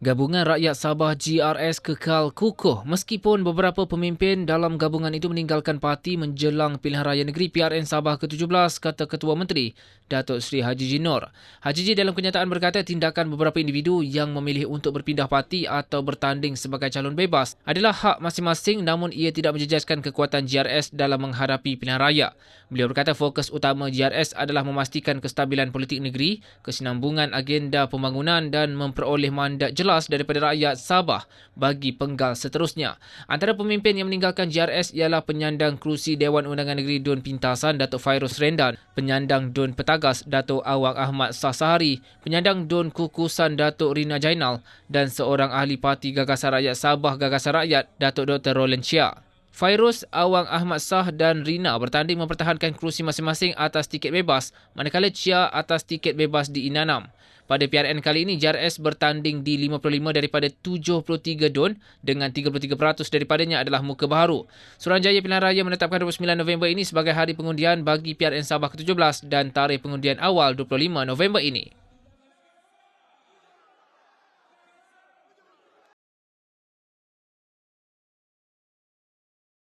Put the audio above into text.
Gabungan Rakyat Sabah GRS kekal kukuh meskipun beberapa pemimpin dalam gabungan itu meninggalkan parti menjelang pilihan raya negeri PRN Sabah ke-17 kata Ketua Menteri Datuk Seri Haji Jinor. Haji Ji dalam kenyataan berkata tindakan beberapa individu yang memilih untuk berpindah parti atau bertanding sebagai calon bebas adalah hak masing-masing namun ia tidak menjejaskan kekuatan GRS dalam menghadapi pilihan raya. Beliau berkata fokus utama GRS adalah memastikan kestabilan politik negeri, kesinambungan agenda pembangunan dan memperoleh mandat jelas daripada rakyat Sabah bagi penggal seterusnya. Antara pemimpin yang meninggalkan GRS ialah penyandang kerusi Dewan Undangan Negeri Dun Pintasan Datuk Fairuz Rendan, penyandang Dun Petagas Datuk Awang Ahmad Sasahari, penyandang Dun Kukusan Datuk Rina Jainal dan seorang ahli parti Gagasan Rakyat Sabah Gagasan Rakyat Datuk Dr. Roland Chia. Fairuz, Awang Ahmad Sah dan Rina bertanding mempertahankan kerusi masing-masing atas tiket bebas manakala Chia atas tiket bebas di Inanam. Pada PRN kali ini, JRS bertanding di 55 daripada 73 don dengan 33% daripadanya adalah muka baharu. Suruhanjaya Pilihan Raya menetapkan 29 November ini sebagai hari pengundian bagi PRN Sabah ke-17 dan tarikh pengundian awal 25 November ini.